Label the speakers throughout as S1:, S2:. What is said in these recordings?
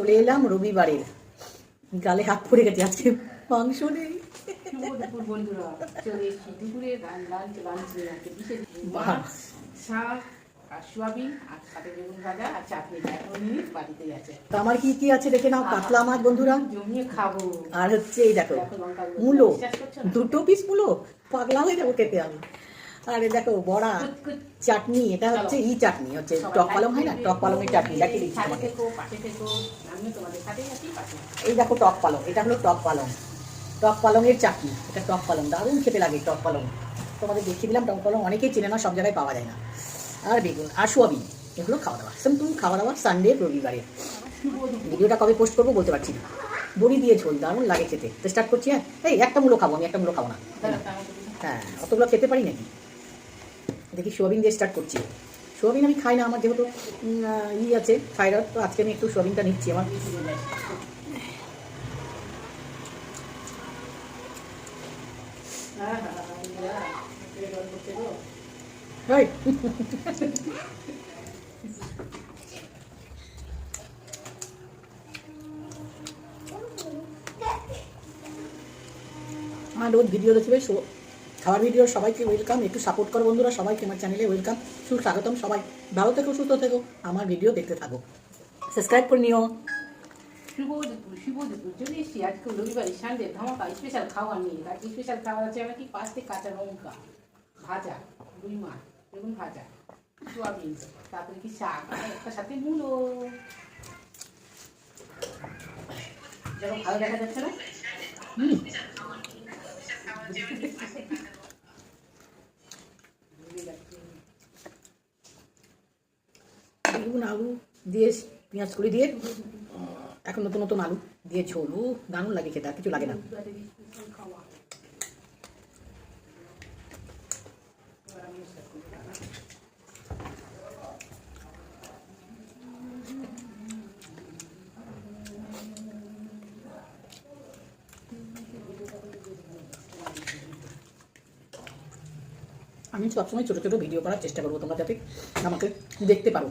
S1: চলে এলাম রবিবারের। গালে হাত পড়ে গেছে আজকে মাংস নেই। আমার কি কি আছে দেখে নাও কাতলা মাছ বন্ধুরা।
S2: জমিয়ে খাব।
S1: আর হচ্ছে এই দেখো। মূলো? দুটো পিস মূলো? পাগলা হয়ে যাব খেতে আমি। আরে দেখো বড়া চাটনি এটা হচ্ছে ই চাটনি হচ্ছে টক পালং হয় না? টক পালংয়ের চাটনি দেখে দিচ্ছি এই দেখো টক পালং এটা হলো টক পালং। টক পালংয়ের চাটনি এটা টক পালং দারুণ খেতে লাগে টক পালং। তোমাদের দেখিয়ে দিলাম টক পালং অনেকেই চেনে না সব জায়গায় পাওয়া যায় না। আর বেগুন আর সোয়াবিন এগুলো খাওয়া দাওয়া। সিম্পল খাওয়া দাওয়া সানডে রবিবারে। ভিডিওটা কবে পোস্ট করব বলতে পারছি না। বড়ি দিয়ে ঝোল দারুণ লাগে খেতে। তো স্টার্ট করছি হ্যাঁ? এই একটা মূলো খাব আমি একটা মূলো খাব না। হ্যাঁ অতগুলো খেতে পারি নাকি? দেখি সোয়াবিন দিয়ে স্টার্ট করছি। সোয়াবিন আমি খাই না, আমার যেহেতু ই আছে, থাইরয়েড, তো আজকে আমি একটু সোয়াবিনটা নিচ্ছি আমার। আমার রোজ ভিডিও দেখবে খাওয়ার ভিডিও সবাইকে ওয়েলকাম একটু সাপোর্ট করো বন্ধুরা, সবাইকে আমার চ্যানেলে ওয়েলকাম সুস্বাগতম সবাই। ভালো থেকো, সুস্থ থেকো। আমার ভিডিও দেখতে থাকো। সাবস্ক্রাইব করে নিও।
S2: এসেছি, আজকে স্পেশাল নিয়ে। স্পেশাল আছে কি? কাঁচা লঙ্কা, ভাজা, রুই মাছ, বেগুন ভাজা, সোয়াবিন, তারপরে কি শাক একটা সাথে যেরকম ভালো দেখা যাচ্ছে না?
S1: বেগুন আলু দিয়ে পেঁয়াজ করে দিয়ে, এখন নতুন নতুন আলু দিয়ে ঝোল। দারুণ লাগে খেতে, আর কিছু লাগে না। আমি সবসময় ছোটো ছোটো ভিডিও করার চেষ্টা করব, তোমরা যাতে আমাকে দেখতে পারো।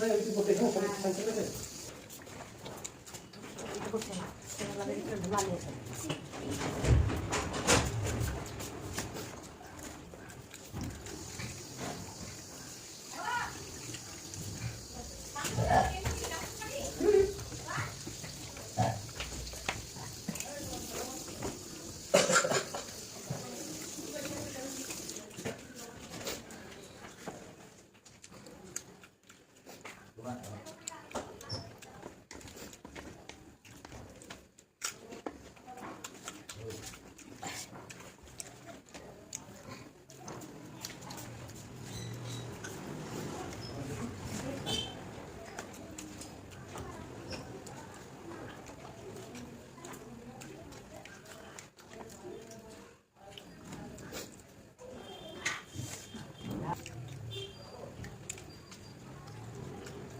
S3: Gracias. back up.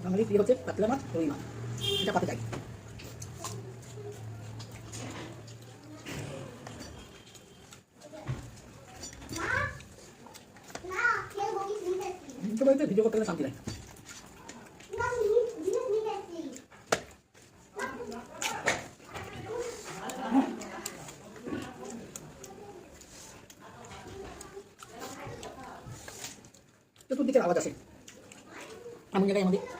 S1: বাঙালি প্রিয় হচ্ছে পাতলা মাছ রুই মাছ এটা পাতে যাই
S3: না খেয়ে বকি নিতেছি
S1: তো বাড়িতে ভিডিও করতে গেলে শান্তি লাগে
S3: না জিনিস নিতেছি
S1: চতুর্দিকের আওয়াজ আসে এমন জায়গায় আমাদের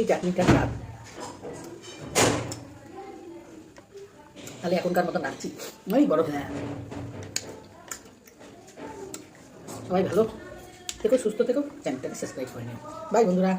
S1: এই চাটনিটা স্বাদ তাহলে এখনকার মতন রাখছি মানে বড় হ্যাঁ সবাই ভালো থেকো, সুস্থ থেকো, চ্যানেলটাকে সাবস্ক্রাইব করে নিও। বাই বন্ধুরা।